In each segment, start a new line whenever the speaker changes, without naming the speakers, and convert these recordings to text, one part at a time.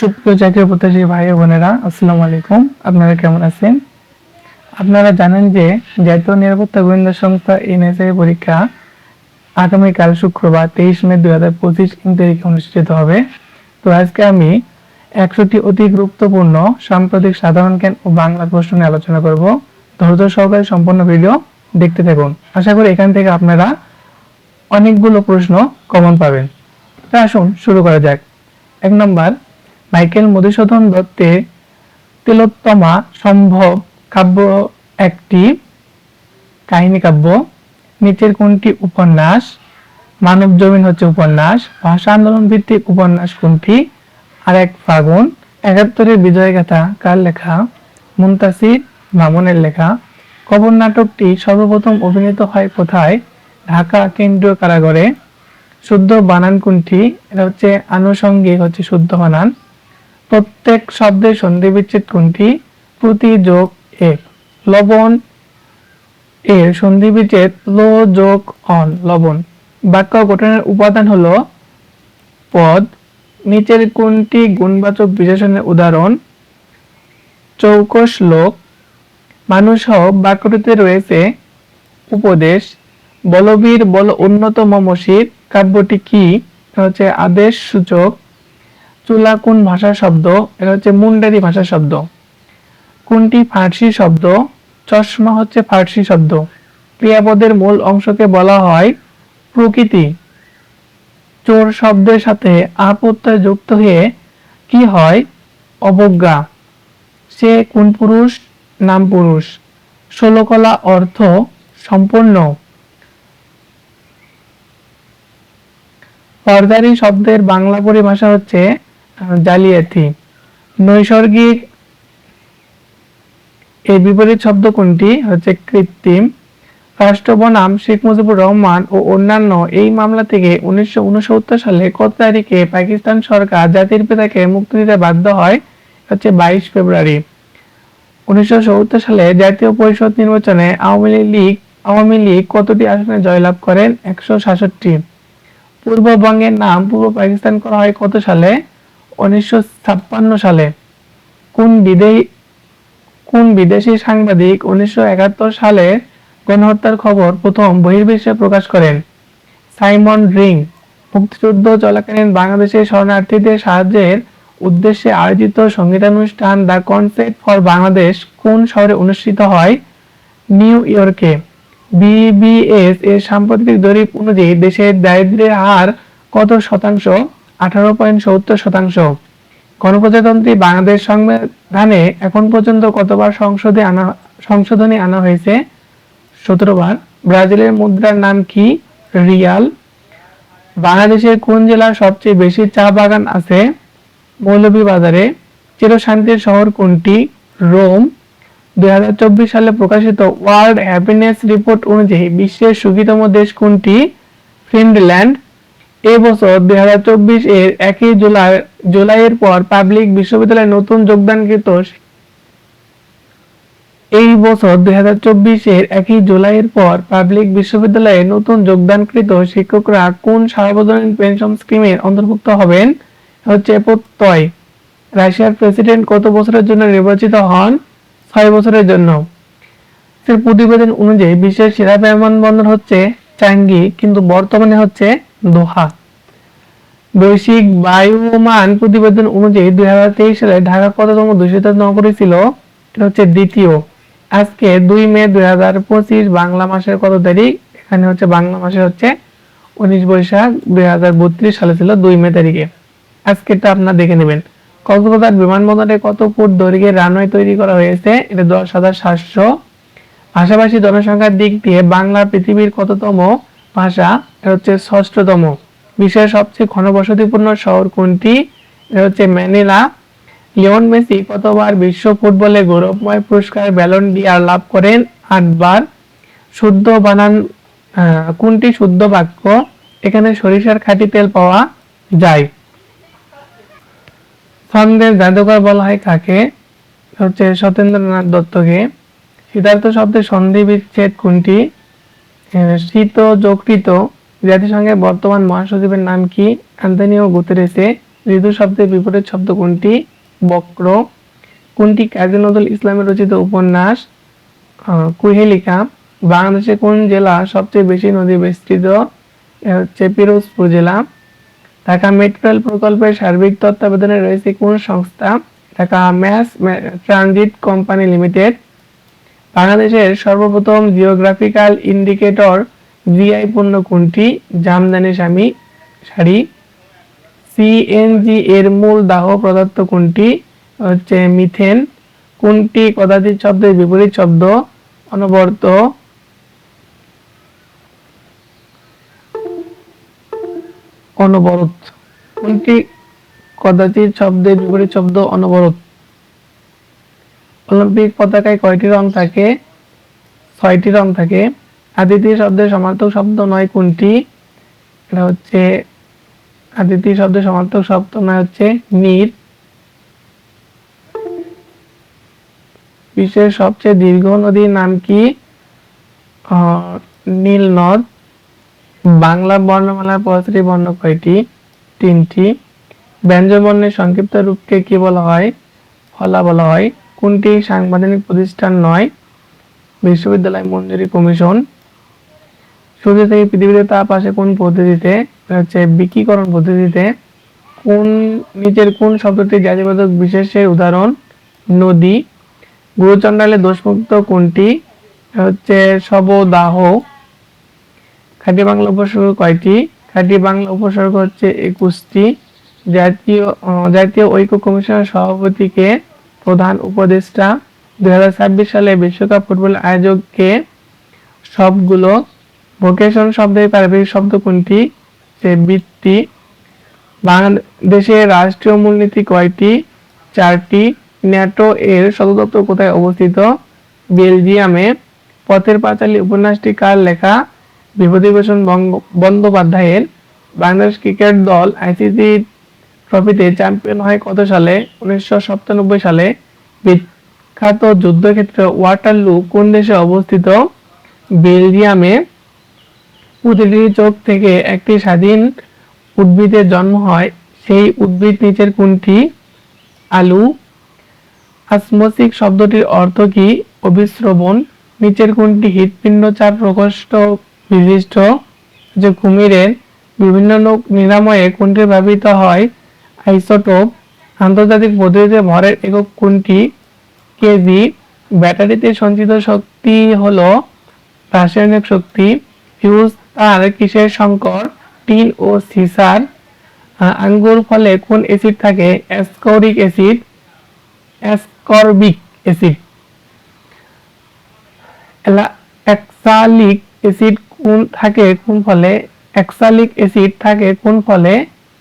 সুপ্রিয় চাকরি প্রত্যাশী ভাই বোনেরা, আসসালামু আলাইকুম। আপনারা কেমন আছেন? আপনারা জানেন যে জাতীয় নিরাপত্তা গোয়েন্দা সংস্থা এনএসএ পরীক্ষা আগামীকাল শুক্রবার, তেইশ মে দুই হাজার পঁচিশ তারিখে অনুষ্ঠিত হবে। তো আজকে আমি একশোটি অতি গুরুত্বপূর্ণ, সাম্প্রতিক সাধারণ জ্ঞান ও বাংলা প্রশ্ন নিয়ে আলোচনা করব। ধৈর্য সহকারে সম্পূর্ণ ভিডিও দেখতে থাকুন। আশা করি এখান থেকে আপনারা অনেকগুলো প্রশ্ন কমন পাবেন। তা আসুন শুরু করা যাক। এক নম্বর মাইকেল মধুসূদন দত্তের তিলোত্তমা সম্ভব কাব্য একটি কাহিনী কাব্য। নিচের কোনটি উপন্যাস? মানব জমিন হচ্ছে উপন্যাস। ভাষা আন্দোলন ভিত্তিক উপন্যাস কোনটি? আর এক ফাগুন। একাত্তরের বিজয় গাথা কার লেখা? মুন্তাসির মামুনের লেখা। কবর নাটকটি সর্বপ্রথম অভিনীত হয় কোথায়? ঢাকা কেন্দ্রীয় কারাগারে। শুদ্ধ বানান কোনটি? এটা হচ্ছে আনুষঙ্গিক হচ্ছে শুদ্ধ বানান। প্রত্যেক শব্দের সন্ধি বিচ্ছেদ কোনটি? প্রতি যোগ এক লবণ এর সন্ধি বিচ্ছেদ লো যোগ অন, লবণ। বাক্য গঠনের উপাদান হলো পদ। নিচের কোনটি গুণবাচক বিশেষণের উদাহরণ? চৌকস লোক। মানুষ হোক বাক্যটিতে রয়েছে উপদেশ। বলবীর বল উন্নতম মসির। কাব্যটি কি? হচ্ছে আদেশ সূচক। চুলা কোন ভাষার শব্দ, এটা হচ্ছে মুন্ডারি ভাষার শব্দ। কোনটি ফার্সি শব্দ, চশমা হচ্ছে ফার্সি শব্দ। ক্রিয়াপদের মূল অংশকে বলা হয় প্রকৃতি। চোর শব্দের সাথে আপত্তায় যুক্ত হয়ে কি হয়? অবজ্ঞা। সে কোন পুরুষ? নাম পুরুষ। ষোলকলা অর্থ সম্পূর্ণ। ফরদারি শব্দের বাংলা পরিভাষা হচ্ছে জালিয়াতি। নৈসর্গিক এর বিপরীত শব্দ কোনটি? হচ্ছে কৃত্রিম। রাষ্ট্র বনাম শেখ মুজিবুর রহমান ও অন্যান্য এই মামলা থেকে উনিশশো সালে কত তারিখে পাকিস্তান সরকার জাতির পিতাকে মুক্তি দিতে বাধ্য হয়? হচ্ছে বাইশ ফেব্রুয়ারি। উনিশশো সালে জাতীয় পরিষদ নির্বাচনে আওয়ামী লীগ আওয়ামী লীগ কতটি আসনে জয়লাভ করেন? একশো সাতষট্টি। পূর্ববঙ্গের নাম পূর্ব পাকিস্তান করা হয় কত সালে? উনিশশো ছাপ্পান্ন সালে কোন বিদেশি কোন বিদেশি সাংবাদিক উনিশশো একাত্তর সালে গণহত্যার খবর প্রথম বহির্বিশ্বে প্রকাশ করেন? সাইমন রিং, মুক্তিযুদ্ধ চলাকালীন বাংলাদেশের শরণার্থীদের সাহায্যের উদ্দেশ্যে আয়োজিত সঙ্গীতানুষ্ঠান দ্য কনসেপ্ট ফর বাংলাদেশ কোন শহরে অনুষ্ঠিত হয়? নিউ ইয়র্কে। বিবিএস এর সাম্প্রতিক জরিপ অনুযায়ী দেশের দারিদ্র্যের হার কত শতাংশ? আঠারো পয়েন্ট সত্তর শতাংশ। গণপ্রজাতন্ত্রী বাংলাদেশ সংবিধানে এখন পর্যন্ত কতবার সংসদে আনা, সংশোধনী আনা হয়েছে? সতেরো বার ব্রাজিলের মুদ্রার নাম কি? রিয়াল। বাংলাদেশের কোন জেলার সবচেয়ে বেশি চা বাগান আছে? মৌলভীবাজারে। চিরশান্তির শহর কোনটি? রোম। দুই হাজার চব্বিশ সালে প্রকাশিত ওয়ার্ল্ড হ্যাপিনেস রিপোর্ট অনুযায়ী বিশ্বের সুখীতম দেশ কোনটি? ফিনল্যান্ড। এই বছর দুই এর একই জুলাই, জুলাইয়ের পর পাবলিক বিশ্ববিদ্যালয়ে নতুন যোগদানকৃত এই বছর দুই হাজার এর একই জুলাইয়ের পর পাবলিক বিশ্ববিদ্যালয়ে নতুন যোগদানকৃত শিক্ষকরা কোন সার্বজনীন পেনশন স্কিমের অন্তর্ভুক্ত হবেন? হচ্ছে প্রত্যয়, রাশিয়ার প্রেসিডেন্ট কত বছরের জন্য নির্বাচিত হন? ছয় বছরের জন্য। প্রতিবেদন অনুযায়ী বিশ্বের সেরা বিমানবন্দর হচ্ছে চাঙ্গি, কিন্তু বর্তমানে হচ্ছে দোহা। বৈশ্বিক বায়ুমান প্রতিবেদন অনুযায়ী দুই হাজার তেইশ সালে ঢাকা কততম দূষিত নগরী ছিল? এটা হচ্ছে দ্বিতীয়। আজকে দুই মে দুই হাজার পঁচিশ বাংলা মাসের কত তারিখ? এখানে হচ্ছে বাংলা মাসে হচ্ছে উনিশ বৈশাখ দুই হাজার বত্রিশ সালে ছিল দুই মে তারিখে। আজকেরটা আপনারা দেখে নেবেন। কক্সবাজার বিমানবন্দরে কত ফুট দৈর্ঘ্যের রানওয়ে তৈরি করা হয়েছে? এটা দশ হাজার সাতশো। ভাষাভাষী জনসংখ্যার দিক দিয়ে বাংলা পৃথিবীর কততম ভাষা? এটা হচ্ছে ষষ্ঠতম। বিশ্বের সবচেয়ে ঘনবসতিপূর্ণ শহর কোনটি? এটা হচ্ছে ম্যানিলা। লিওন মেসি কতবার বিশ্ব ফুটবলে গৌরবময় পুরস্কার ব্যালন ডিয়ার লাভ করেন? আটবার। শুদ্ধ বানান কোনটি শুদ্ধ বাক্য? এখানে সরিষার খাঁটি তেল পাওয়া যায়। ছন্দের জাদুকর বলা হয় কাকে? হচ্ছে সত্যেন্দ্রনাথ দত্তকে। সিদ্ধার্থ শব্দের সন্ধি বিচ্ছেদ কোনটি শীত যকৃত। জাতিসংঘের বর্তমান মহাসচিবের নাম কি? অ্যান্টনিও গুতেরেসে। ঋতু শব্দের বিপরীত শব্দ কোনটি? বক্র। কোনটি কাজী নজরুল ইসলামের রচিত উপন্যাস? কুহেলিকা। বাংলাদেশের কোন জেলা সবচেয়ে বেশি নদী বিস্তৃত? হচ্ছে পিরোজপুর জেলা। ঢাকা মেট্রো প্রকল্পের সার্বিক তত্ত্বাবধানে রয়েছে কোন সংস্থা? Dhaka mass transit company limited. বাংলাদেশের সর্বপ্রথম জিওগ্রাফিক্যাল ইন্ডিকেটর জিআই পণ্য কোনটি? জামদানি স্বামী, শাড়ি। সিএনজি এর মূল দাহ পদার্থ কোনটি? হচ্ছে মিথেন। কোনটি কদাচিৎ শব্দের বিপরীত শব্দ? অনবরত। অনবরত। কোনটি কদাচিৎ শব্দের বিপরীত শব্দ? অনবরত। অলিম্পিক পতাকায় কয়টি রং থাকে? ছয়টি রং থাকে। আদিতি শব্দের সমার্থক শব্দ নয় কোনটি? এটা হচ্ছে আদিতি শব্দের সমার্থক শব্দ নয় হচ্ছে নীর। বিশ্বের সবচেয়ে দীর্ঘ নদীর নাম কি? নীল নদ। বাংলা বর্ণমালার পঁয়ত্রিশ বর্ণ কয়টি? তিনটি। ব্যঞ্জনবর্ণের সংক্ষিপ্ত রূপকে কি বলা হয়? ফলা বলা হয়। কোনটি সাংবিধানিক প্রতিষ্ঠান নয়? বিশ্ববিদ্যালয় মঞ্জুরি কমিশন। সূর্য থেকে পৃথিবীতে তাপ আসে কোন পদ্ধতিতে? হচ্ছে বিকিকরণ পদ্ধতিতে। কোন নিচের কোন শব্দটি জাতিবাচক বিশেষের উদাহরণ? নদী। গুরুচণ্ডালে দোষমুক্ত কোনটি? হচ্ছে শবদাহ। খাঁটি বাংলা উপসর্গ কয়টি? খাঁটি বাংলা উপসর্গ হচ্ছে একুশটি। জাতীয় জাতীয় ঐক্য কমিশনের সভাপতিকে প্রধান উপদেষ্টা। দুই হাজার ছাব্বিশ সালে বিশ্বকাপ ফুটবল আয়োজককে সবগুলো ভোকেশন শব্দের পারিবারিক শব্দ কোনটি? সে বৃত্তি। বাংলাদেশের রাষ্ট্রীয় মূলনীতি কয়টি? চারটি। ন্যাটো এর সদর দপ্তর কোথায় অবস্থিত? বেলজিয়ামে। পথের পাঁচালী উপন্যাসটি কার লেখা? বিভূতিভূষণ বন্দ্যোপাধ্যায়ের। বাংলাদেশ ক্রিকেট দল আইসিসি ট্রফিতে চ্যাম্পিয়ন হয় কত সালে? উনিশশো সাতানব্বই সালে। বিখ্যাত যুদ্ধক্ষেত্র ওয়াটারলু কোন দেশে অবস্থিত? বেলজিয়ামে। প্রতিটি চোখ থেকে একটি স্বাধীন উদ্ভিদের জন্ম হয়। সেই উদ্ভিদ নিচের কোনটি? আলু। আসমসিক শব্দটির অর্থ কি? অবিশ্রবণ নিচের কোনটি হৃৎপিণ্ড চার প্রকোষ্ঠ বিশিষ্ট? যে কুমিরের বিভিন্ন রোগ নিরাময়ে কোনটি ব্যবহৃত হয়? আইসোটোপ। আন্তর্জাতিক পদ্ধতিতে ভরের একক কোনটি? কেজি। ব্যাটারিতে সঞ্চিত শক্তি হলো রাসায়নিক শক্তি। ফিউজ তার কিসের সংকর? টিন ও সিসার আঙ্গুর ফলে কোন অ্যাসিড থাকে? Ascorbic acid ascorbic acid oxalic acid কোন থাকে? কোন ফলে? অ্যাক্সালিক অ্যাসিড থাকে কোন ফলে?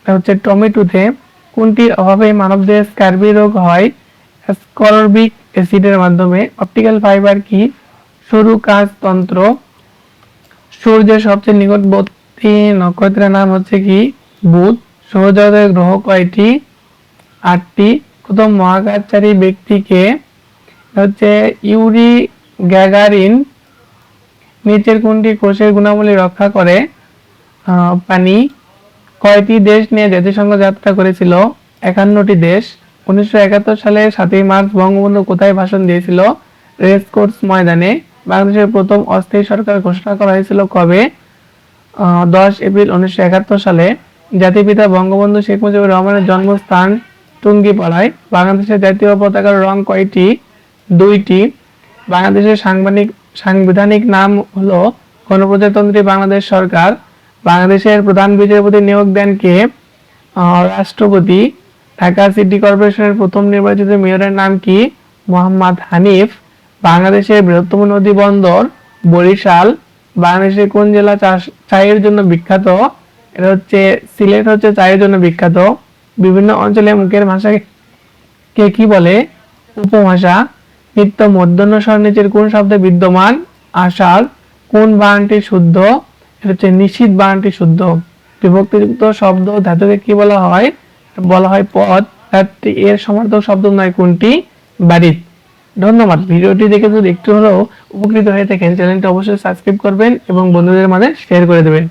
হচ্ছে টমেটোতে। কোনটির অভাবে মানবদেহে স্কার্বি রোগ হয়? অ্যাসকর্বিক অ্যাসিডের মাধ্যমে। অপটিক্যাল ফাইবার কি? সরু কাজ তন্ত্র। সূর্যের সবচেয়ে নিকটবর্তী নক্ষত্রের নাম হচ্ছে কি? বুধ। সৌরজগতের গ্রহ কয়টি? আটটি। প্রথম মহাকাশচারী ব্যক্তিকে হচ্ছে ইউরি গ্যাগারিন। নিচের কোনটি কোষের গুণাবলী রক্ষা করে? পানি। কয়টি দেশ নিয়ে জাতিসংঘ যাত্রা করেছিল? একান্নটি দেশ। উনিশশো একাত্তর সালে সাতই মার্চ বঙ্গবন্ধু কোথায় ভাষণ দিয়েছিল? রেস কোর্স ময়দানে। বাংলাদেশের প্রথম অস্থায়ী সরকার ঘোষণা করা হয়েছিল কবে? দশ এপ্রিল উনিশশো একাত্তর সালে জাতিপিতা বঙ্গবন্ধু শেখ মুজিবুর রহমানের জন্মস্থান টুঙ্গিপাড়ায়। বাংলাদেশের জাতীয় পতাকার রং কয়টি? দুইটি। বাংলাদেশের সাংবাদিক, সাংবিধানিক নাম হলো গণপ্রজাতন্ত্রী বাংলাদেশ সরকার। বাংলাদেশের প্রধান বিচারপতি নিয়োগ দেন কে? রাষ্ট্রপতি। ঢাকা সিটি কর্পোরেশনের প্রথম নির্বাচিত মেয়রের নাম কি? মোহাম্মদ হানিফ। বাংলাদেশের বৃহত্তম নদী বন্দর বরিশাল। বাংলাদেশের কোন জেলা চায়ের জন্য বিখ্যাত? এটা হচ্ছে, সিলেট হচ্ছে চায়ের জন্য বিখ্যাত। বিভিন্ন অঞ্চলে মুখের ভাষাকে, কে কি বলে? উপভাষা। নিত্য মধ্যাহ্ন স্বর নিচের কোন শব্দে বিদ্যমান? আষাঢ়। কোন বানানটি শুদ্ধ? এটা হচ্ছে নিশ্চিত বানানটি শুদ্ধ। বিভক্তিযুক্ত শব্দ ধাতুকে কি বলা হয়? বলা হয় পদ। এর সমার্থক শব্দ নয় কোনটি? বাড়িত। ধন্যবাদ। ভিডিওটি দেখে যদি একটু হলেও উপকৃত হয়ে থাকেন, চ্যানেলটি অবশ্যই সাবস্ক্রাইব করবেন এবং বন্ধুদের মাঝে শেয়ার করে দেবেন।